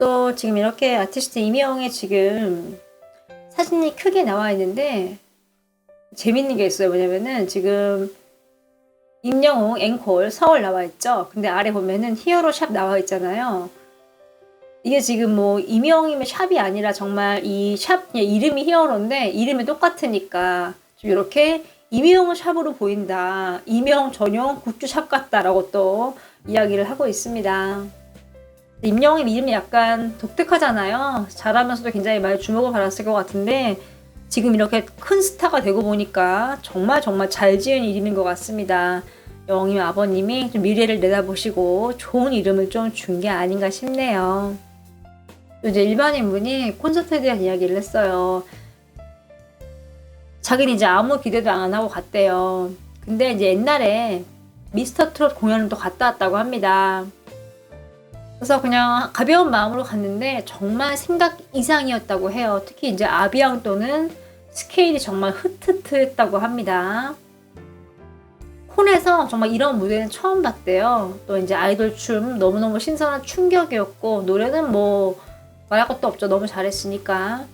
또 지금 이렇게 아티스트 이미영의 지금 사진이 크게 나와 있는데 재밌는 게 있어요. 뭐냐면은 지금 임영웅 앵콜 서울 나와 있죠. 근데 아래 보면은 히어로 샵 나와 있잖아요. 이게 지금 뭐 임영웅의 샵이 아니라 정말 이 샵 이름이 히어로인데 이름이 똑같으니까 좀 이렇게 임영웅 샵으로 보인다. 임영웅 전용 굿즈 샵 같다라고 또 이야기를 하고 있습니다. 임영웅 이름이 약간 독특하잖아요. 잘하면서도 굉장히 많이 주목을 받았을 것 같은데 지금 이렇게 큰 스타가 되고 보니까 정말 정말 잘 지은 이름인 것 같습니다. 영임 아버님이 좀 미래를 내다보시고 좋은 이름을 좀 준 게 아닌가 싶네요. 이제 일반인 분이 콘서트에 대한 이야기를 했어요. 자기는 이제 아무 기대도 안 하고 갔대요. 근데 이제 옛날에 미스터 트롯 공연을 또 갔다 왔다고 합니다. 그래서 그냥 가벼운 마음으로 갔는데 정말 생각 이상이었다고 해요. 특히 이제 아비앙또는 스케일이 정말 흩흩했다고 합니다. 콘에서 정말 이런 무대는 처음 봤대요. 또 이제 아이돌 춤 너무너무 신선한 충격이었고 노래는 뭐 말할 것도 없죠. 너무 잘했으니까.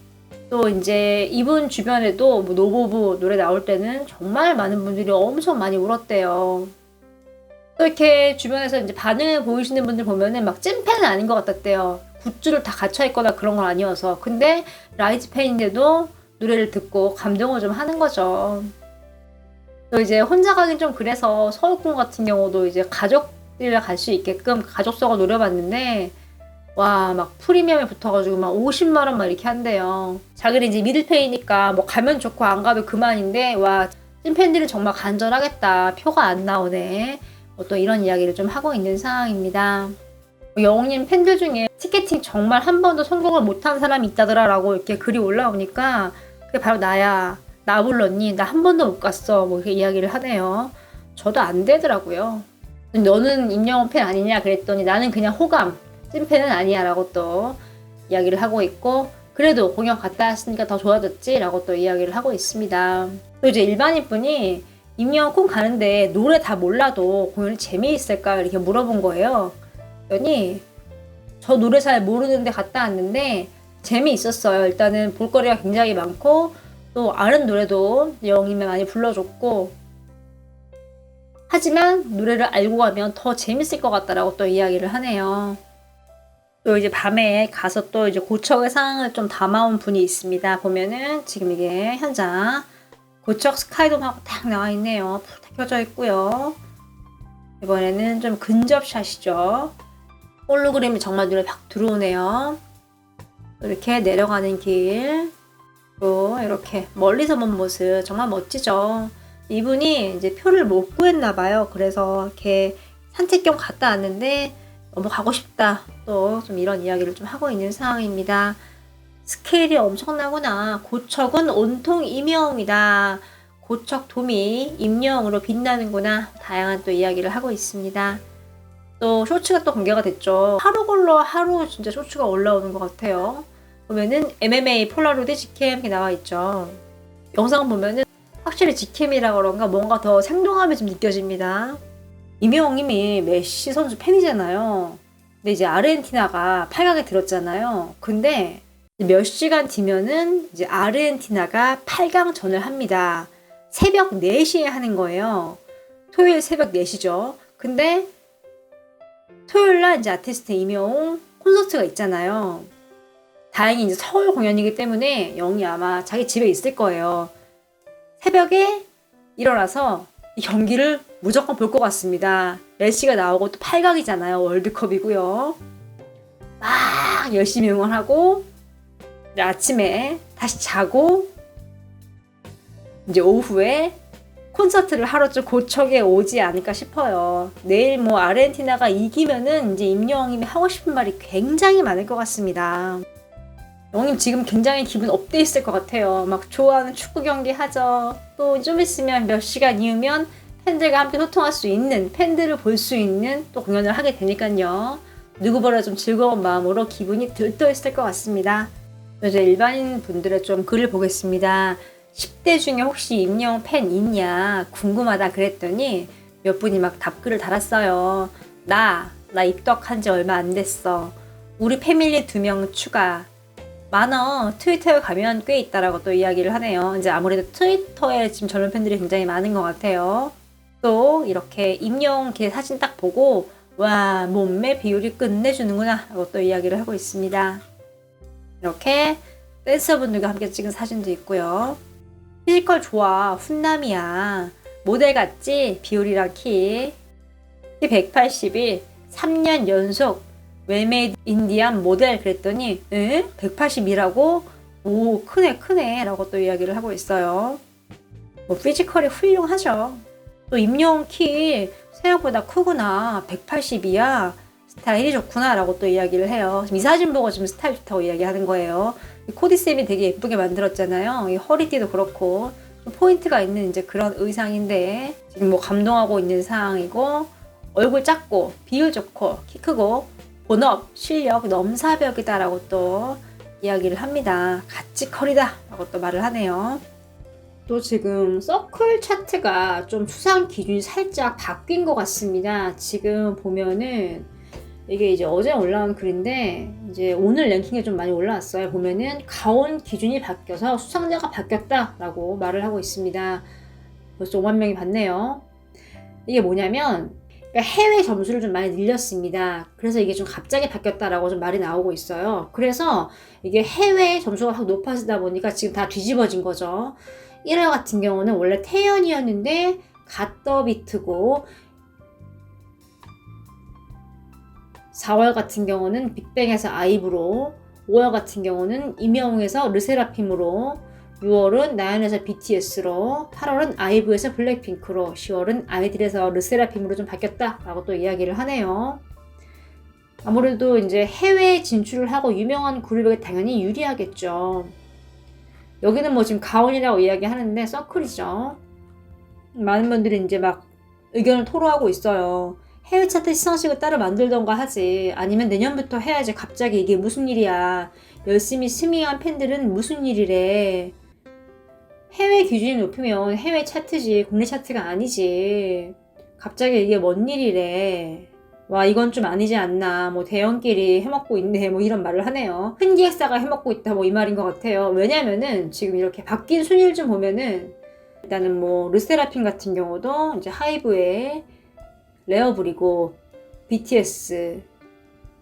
또 이제 이분 주변에도 뭐 노보부 노래 나올 때는 정말 많은 분들이 엄청 많이 울었대요. 또 이렇게 주변에서 이제 반응을 보이시는 분들 보면은 막 찐팬은 아닌 것 같았대요. 굿즈를 다 갖춰 있거나 그런 건 아니어서. 근데 라이즈 팬인데도 노래를 듣고 감동을 좀 하는 거죠. 또 이제 혼자 가긴 좀 그래서 서울공 같은 경우도 이제 가족들이랑 갈 수 있게끔 가족석을 노려봤는데 와, 막 프리미엄에 붙어가지고 막 50만 원 막 이렇게 한대요. 자기는 이제 미들페이니까 뭐 가면 좋고 안 가도 그만인데, 와, 찐팬들은 정말 간절하겠다. 표가 안 나오네. 뭐또 이런 이야기를 좀 하고 있는 상황입니다. 영웅님 팬들 중에 티켓팅 정말 한 번도 성공을 못한 사람이 있다더라 라고 이렇게 글이 올라오니까 그게 바로 나야. 나 불렀니? 나 한 번도 못 갔어. 뭐 이렇게 이야기를 하네요. 저도 안 되더라고요. 너는 임영웅 팬 아니냐 그랬더니 나는 그냥 호감. 찐팬은 아니야 라고 또 이야기를 하고 있고 그래도 공연 갔다 왔으니까 더 좋아졌지 라고 또 이야기를 하고 있습니다. 또 이제 일반인 분이 임영웅 콘 가는데 노래 다 몰라도 공연이 재미있을까 이렇게 물어본 거예요. 그랬더니 저 노래 잘 모르는데 갔다 왔는데 재미있었어요. 일단은 볼거리가 굉장히 많고 또 아는 노래도 영웅님이 많이 불러줬고 하지만 노래를 알고 가면 더 재밌을 것 같다라고 또 이야기를 하네요. 또 이제 밤에 가서 또 이제 고척의 상황을 좀 담아온 분이 있습니다. 보면은 지금 이게 현장 고척 스카이돔하고 딱 나와 있네요. 불 켜져 있고요. 이번에는 좀 근접샷이죠. 홀로그램이 정말 눈에 팍 들어오네요. 이렇게 내려가는 길. 또 이렇게 멀리서 본 모습 정말 멋지죠. 이분이 이제 표를 못 구했나 봐요. 그래서 이렇게 산책 겸 갔다 왔는데 너무 가고 싶다. 또 좀 이런 이야기를 좀 하고 있는 상황입니다. 스케일이 엄청나구나. 고척은 온통 임영웅이다. 고척 도미 임영웅으로 빛나는구나. 다양한 또 이야기를 하고 있습니다. 또 쇼츠가 또 공개가 됐죠. 하루 걸러 하루 진짜 쇼츠가 올라오는 것 같아요. 보면은 MMA 폴라로이드 직캠 이렇게 나와 있죠. 영상 보면은 확실히 직캠이라 그런가 뭔가 더 생동함이 좀 느껴집니다. 이명웅님이 메시 선수 팬이잖아요. 근데 이제 아르헨티나가 8강에 들었잖아요. 근데 몇 시간 뒤면은 이제 아르헨티나가 8강 전을 합니다. 새벽 4시에 하는 거예요. 토요일 새벽 4시죠. 근데 토요일 날 이제 아티스트 이명웅 콘서트가 있잖아요. 다행히 이제 서울 공연이기 때문에 영이 아마 자기 집에 있을 거예요. 새벽에 일어나서 이 경기를 무조건 볼 것 같습니다. 메시가 나오고 또 8강이잖아요. 월드컵이고요. 막 열심히 응원하고 아침에 다시 자고 이제 오후에 콘서트를 하루 좀 고척에 오지 않을까 싶어요. 내일 뭐 아르헨티나가 이기면은 이제 임영웅님이 하고 싶은 말이 굉장히 많을 것 같습니다. 영님 지금 굉장히 기분 업돼 있을 것 같아요. 막 좋아하는 축구 경기 하죠. 또 좀 있으면 몇 시간 이후면 팬들과 함께 소통할 수 있는 팬들을 볼 수 있는 또 공연을 하게 되니까요. 누구보다 좀 즐거운 마음으로 기분이 들떠 있을 것 같습니다. 이제 일반인 분들의 좀 글을 보겠습니다. 10대 중에 혹시 임영 팬 있냐 궁금하다 그랬더니 몇 분이 막 답글을 달았어요. 나, 나 입덕한 지 얼마 안 됐어. 우리 패밀리 두 명 추가. 많어. 트위터에 가면 꽤 있다라고 또 이야기를 하네요. 이제 아무래도 트위터에 지금 젊은 팬들이 굉장히 많은 것 같아요. 또 이렇게 임용 개 사진 딱 보고 와 몸매 비율이 끝내주는구나 라고 또 이야기를 하고 있습니다. 이렇게 댄서분들과 함께 찍은 사진도 있고요. 피지컬 좋아 훈남이야 모델 같지 비율이랑 키. 키 181, 3년 연속 웰메이드 인디안 모델 그랬더니 에? 180이라고? 오 크네 크네 라고 또 이야기를 하고 있어요. 뭐 피지컬이 훌륭하죠. 또 임용 키 생각보다 크구나 180이야 스타일이 좋구나 라고 또 이야기를 해요. 이 사진 보고 지금 스타일 좋다고 이야기하는 거예요. 코디쌤이 되게 예쁘게 만들었잖아요. 이 허리띠도 그렇고 포인트가 있는 이제 그런 의상인데 지금 뭐 감동하고 있는 상황이고 얼굴 작고 비율 좋고 키 크고 본업 실력 넘사벽이다라고 또 이야기를 합니다. 같이 커리다라고 또 말을 하네요. 또 지금 서클 차트가 좀 수상 기준이 살짝 바뀐 것 같습니다. 지금 보면은 이게 이제 어제 올라온 글인데 이제 오늘 랭킹에 좀 많이 올라왔어요. 보면은 가온 기준이 바뀌어서 수상자가 바뀌었다라고 말을 하고 있습니다. 벌써 5만 명이 봤네요. 이게 뭐냐면 그러니까 해외 점수를 좀 많이 늘렸습니다. 그래서 이게 좀 갑자기 바뀌었다라고 좀 말이 나오고 있어요. 그래서 이게 해외 점수가 확 높아지다 보니까 지금 다 뒤집어진 거죠. 1화 같은 경우는 원래 태연이었는데 갓더비트고 4월 같은 경우는 빅뱅에서 아이브로 5월 같은 경우는 임영웅에서 르세라핌으로 6월은 나연에서 BTS로 8월은 아이브에서 블랙핑크로 10월은 아이들에서 르세라핌으로 좀 바뀌었다라고 또 이야기를 하네요. 아무래도 이제 해외 진출을 하고 유명한 그룹에게 당연히 유리하겠죠. 여기는 뭐 지금 가온이라고 이야기하는데 서클이죠. 많은 분들이 이제 막 의견을 토로하고 있어요. 해외 차트 시상식을 따로 만들던가 하지. 아니면 내년부터 해야지. 갑자기 이게 무슨 일이야. 열심히 스밍한 팬들은 무슨 일이래. 해외 기준이 높으면 해외 차트지. 국내 차트가 아니지. 갑자기 이게 뭔 일이래. 와 이건 좀 아니지 않나 뭐 대형끼리 해먹고 있네 뭐 이런 말을 하네요 큰 기획사가 해먹고 있다 뭐 이 말인 것 같아요 왜냐면은 지금 이렇게 바뀐 순위를 좀 보면은 일단은 뭐 르세라핌 같은 경우도 이제 하이브의 레어블이고 BTS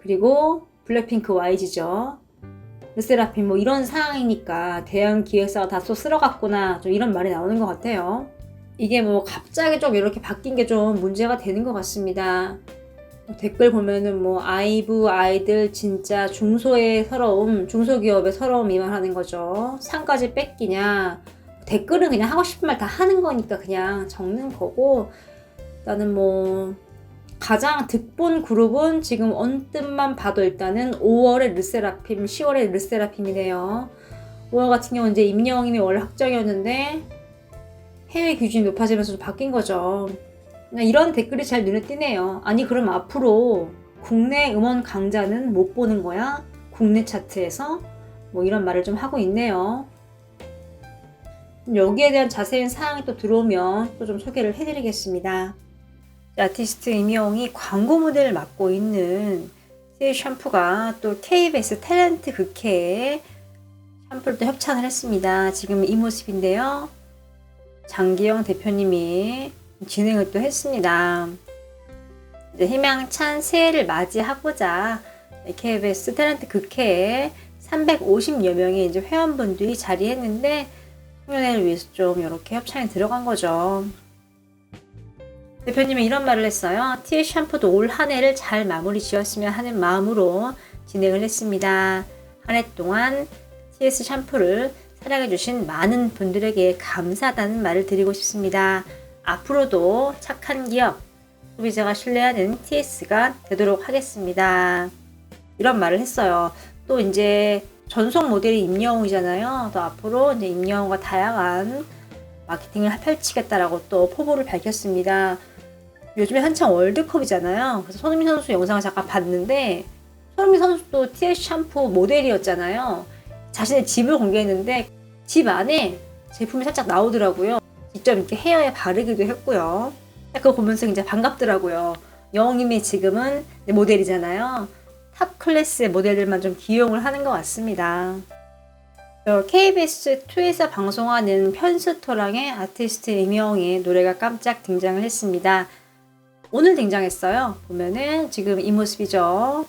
그리고 블랙핑크 YG죠. 르세라핌 뭐 이런 상황이니까 대형 기획사가 다소 쓸어갔구나. 좀 이런 말이 나오는 것 같아요. 이게 뭐 갑자기 좀 이렇게 바뀐 게 좀 문제가 되는 것 같습니다. 댓글 보면은 뭐 아이브 아이들 진짜 중소의 서러움 중소기업의 서러움이만 하는 거죠. 상까지 뺏기냐. 댓글은 그냥 하고 싶은 말 다 하는 거니까 그냥 적는 거고 나는 뭐 가장 득본 그룹은 지금 언뜻만 봐도 일단은 5월에 르세라핌 10월에 르세라핌이네요 5월 같은 경우는 이제 임영웅이 원래 확정이었는데 해외 기준이 높아지면서 좀 바뀐 거죠 이런 댓글이 잘 눈에 띄네요. 아니 그럼 앞으로 국내 음원 강자는 못 보는 거야? 국내 차트에서? 뭐 이런 말을 좀 하고 있네요. 여기에 대한 자세한 사항이 또 들어오면 또 좀 소개를 해드리겠습니다. 아티스트 임영웅이 광고 모델을 맡고 있는 새 샴푸가 또 KBS 탤런트 극회에 샴푸를 또 협찬을 했습니다. 지금 이 모습인데요. 장기영 대표님이 진행을 또 했습니다. 이제 희망찬 새해를 맞이하고자 KBS 탤런트 극회에 350여 명의 이제 회원분들이 자리했는데 청년회를 위해서 좀 이렇게 협찬이 들어간 거죠. 대표님은 이런 말을 했어요. 티의 샴푸도 올 한 해를 잘 마무리 지었으면 하는 마음으로 진행을 했습니다. 한 해 동안 TS 샴푸를 사랑해주신 많은 분들에게 감사하다는 말을 드리고 싶습니다. 앞으로도 착한 기업, 소비자가 신뢰하는 TS가 되도록 하겠습니다. 이런 말을 했어요. 또 이제 전속 모델이 임영웅이잖아요. 또 앞으로 이제 임영웅과 다양한 마케팅을 펼치겠다라고 또 포부를 밝혔습니다. 요즘에 한창 월드컵이잖아요. 그래서 손흥민 선수 영상을 잠깐 봤는데 손흥민 선수도 TS 샴푸 모델이었잖아요. 자신의 집을 공개했는데 집 안에 제품이 살짝 나오더라고요. 직접 이렇게 헤어에 바르기도 했고요. 그거 보면서 이제 반갑더라고요. 영웅님이 지금은 모델이잖아요. 탑 클래스의 모델들만 좀 기용을 하는 것 같습니다. KBS2에서 방송하는 편스토랑의 아티스트 임영웅의 노래가 깜짝 등장을 했습니다. 오늘 등장했어요. 보면은 지금 이 모습이죠.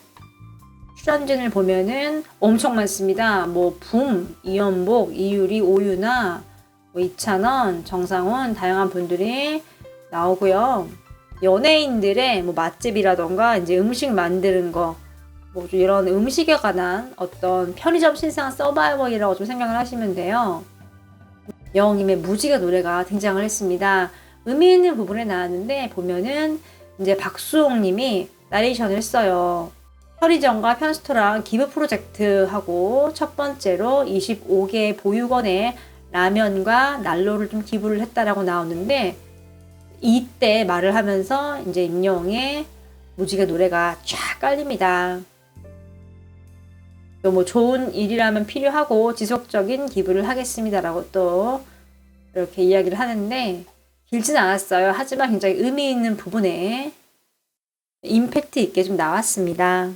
출연진을 보면은 엄청 많습니다. 뭐 붐, 이연복, 이유리, 오유나, 뭐 이찬원, 정상훈 다양한 분들이 나오고요. 연예인들의 뭐 맛집이라던가 이제 음식 만드는 거, 뭐 이런 음식에 관한 어떤 편의점 신상 서바이벌이라고 좀 생각을 하시면 돼요. 영웅님의 무지개 노래가 등장을 했습니다. 의미 있는 부분에 나왔는데 보면은 이제 박수홍 님이 나레이션을 했어요. 편의점과 편스토랑 기부 프로젝트하고 첫 번째로 25개의 보육원에 라면과 난로를 좀 기부를 했다라고 나오는데 이때 말을 하면서 이제 임영웅의 무지개 노래가 쫙 깔립니다. 또 뭐 좋은 일이라면 필요하고 지속적인 기부를 하겠습니다라고 또 이렇게 이야기를 하는데 길진 않았어요. 하지만 굉장히 의미 있는 부분에 임팩트 있게 좀 나왔습니다.